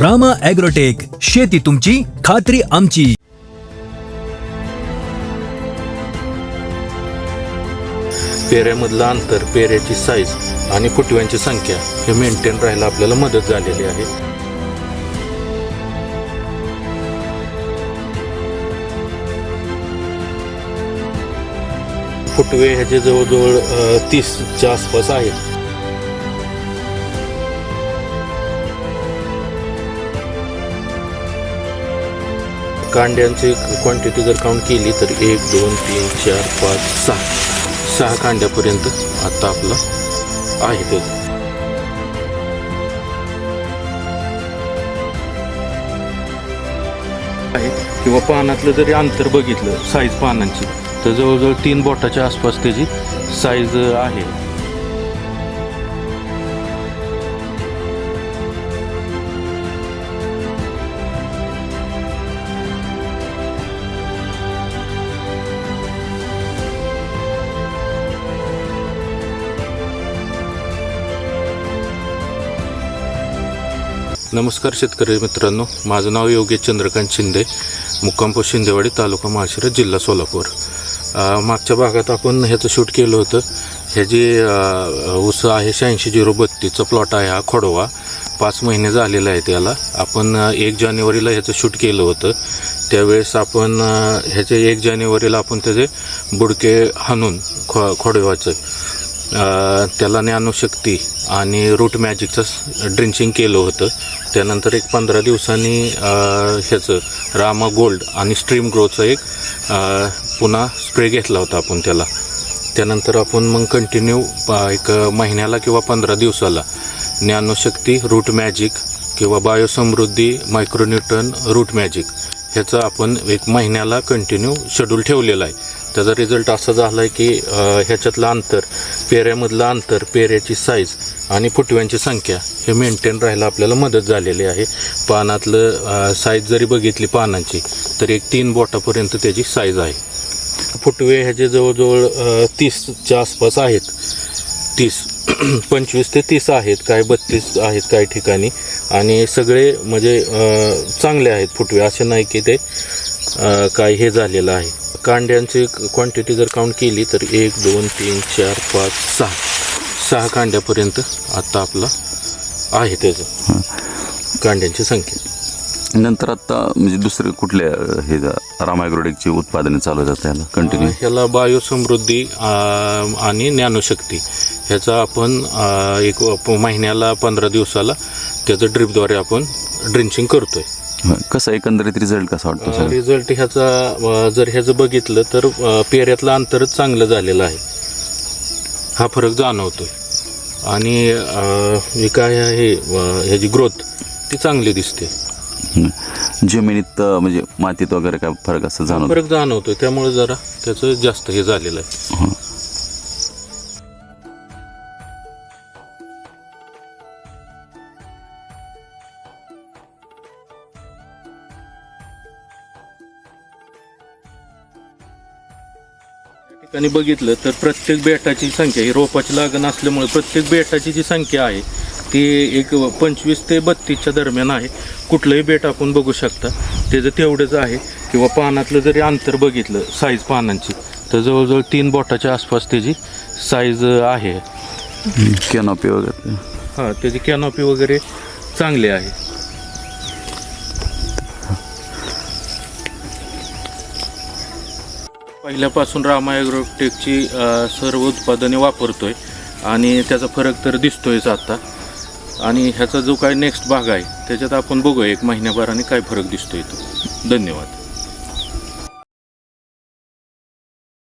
Rama agrotech शेती तुमची खात्री आमची. पेऱ्यामधलं अंतर पेऱ्याची साईज आणि फुटव्यांची संख्या हे मेंटेन राहायला आपल्याला मदत झालेली आहे. फुटवे ह्याचे जवळजवळ तीसच्या आसपास आहेत. कांड्यांची क्वांटिटी जर काउंट केली तर एक दोन तीन चार पाच सहा. सहा कांड्यापर्यंत आता आपला आहे तो. आहे. किंवा पानातलं जरी अंतर बघितलं साईज पानांची तर जवळजवळ तीन बोटाच्या आसपास त्याची साईज आहे. नमस्कार शेतकरी मित्रांनो. माझं नाव योगेश चंद्रकांत शिंदे मुक्कामपूर शिंदेवाडी तालुका माळशिरस जिल्हा सोलापूर. मागच्या भागात आपण ह्याचं शूट केलं होतं. हे जे ऊस आहे शहाऐंशी झिरो बत्तीसचा प्लॉट आहे हा खोडवा. पाच महिने झालेला आहे त्याला. आपण एक जानेवारीला ह्याचं शूट केलं होतं. त्यावेळेस आपण ह्याचे एक जानेवारीला आपण त्याचे बुडके हाणून खो खोडव्याचं. त्याला ज्ञानशक्ती आणि रूट मॅजिकचं ड्रिंचिंग केलं होतं. त्यानंतर एक पंधरा दिवसांनी ह्याचं रामा गोल्ड आणि स्ट्रीम ग्रोचं एक पुन्हा स्प्रे घेतला होता आपण त्याला. त्यानंतर आपण मग कंटिन्यू एक महिन्याला किंवा पंधरा दिवसाला ज्ञानशक्ती रूट मॅजिक किंवा बायोसमृद्धी मायक्रोन्यूटन रूट मॅजिक ह्याचं आपण एक महिन्याला कंटिन्यू शेड्यूल ठेवलेला आहे. त्याचा रिझल्ट असा झाला आहे की ह्याच्यातलं अंतर पेऱ्यामधलं अंतर पेऱ्याची साईज आणि फुटव्यांची संख्या हे मेंटेन राहायला आपल्याला मदत झालेली आहे. पानातलं साईज जरी बघितली पानांची तर एक तीन बोटापर्यंत त्याची साईज आहे. फुटवे ह्याचे जवळजवळ तीसच्या आसपास आहेत. तीस पंचवीस ते तीस आहेत काय बत्तीस आहेत काही ठिकाणी. आणि सगळे म्हणजे चांगले आहेत फुटवे. असे नाही की ते काय हे झालेलं आहे. कांड्यांची क्वांटिटी जर काउंट केली तर एक दोन तीन चार पाच सहा. सहा कांड्यापर्यंत आता आपला आहे त्याचं. कांड्यांची संख्या. नंतर आता म्हणजे दुसरे कुठल्या हे रामायग्रोडिकची उत्पादने चालू जातात याला कंटिन्यू ह्याला बायोसमृद्धी आणि ज्ञानशक्ती. ह्याचा आपण एक महिन्याला पंधरा दिवसाला त्याचं ड्रिपद्वारे आपण ड्रिंचिंग करतोय. कसं एकंदरीत रिझल्ट कसा वाटतो सर रिझल्ट ह्याचा जर ह्याचं बघितलं तर पेऱ्यातलं अंतरच चांगलं झालेलं आहे. हा फरक जाणवतोय. आणि हे काय आहे ह्याची ग्रोथ ती चांगली दिसते. जमिनीत म्हणजे मातीत वगैरे काय फरक असं जाणवत? फरक जाणवतोय. त्यामुळे जरा त्याचं जास्त हे झालेलं आहे. ठिकाणी बघितलं तर प्रत्येक बेटाची संख्या ही रोपाची लागण असल्यामुळे प्रत्येक बेटाची जी संख्या आहे ती एक पंचवीस ते बत्तीसच्या दरम्यान आहे. कुठलंही बेट आपण बघू शकता. त्याचं तेवढंच आहे. किंवा पानातलं जरी अंतर बघितलं साईज पानांची तर जवळजवळ तीन बोटाच्या आसपास त्याची साईज आहे. कॅनॉपी वगैरे. हां त्याची कॅनॉपी वगैरे चांगली आहे. पहिल्यापासून रामा ॲग्रोटेकची सर्व उत्पादने वापरतो आहे आणि त्याचा फरक तर दिसतोयच आता. आणि ह्याचा जो काय नेक्स्ट भाग आहे त्याच्यात आपण बघूया एक महिन्याभराने काय फरक दिसतोय तो. धन्यवाद.